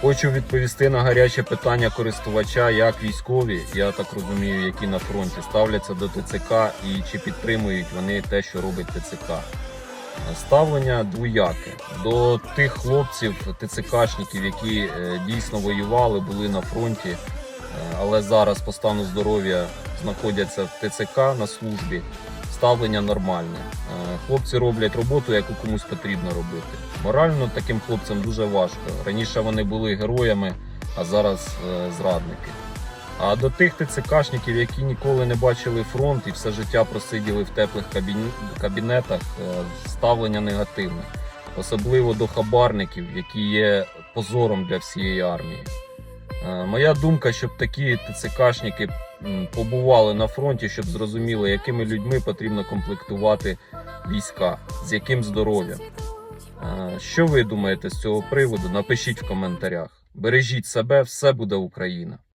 Хочу відповісти на гаряче питання користувача, як військові, я так розумію, які на фронті ставляться до ТЦК і чи підтримують вони те, що робить ТЦК. Ставлення двояке до тих хлопців, ТЦКшників, які е, дійсно воювали, були на фронті, е, але зараз по стану здоров'я знаходяться в ТЦК на службі. Ставлення нормальне. Е, Хлопці роблять роботу, яку комусь потрібно робити. Морально таким хлопцям дуже важко. Раніше вони були героями, а зараз е, зрадники. А до тих ТЦКшників, які ніколи не бачили фронт і все життя просиділи в теплих кабінетах, е, ставлення негативне. Особливо до хабарників, які є позором для всієї армії. Е, Моя думка, щоб такі ТЦКшники побували на фронті, щоб зрозуміли, якими людьми потрібно комплектувати війська, з яким здоров'ям. Е, Що ви думаєте з цього приводу? Напишіть в коментарях. Бережіть себе, все буде Україна.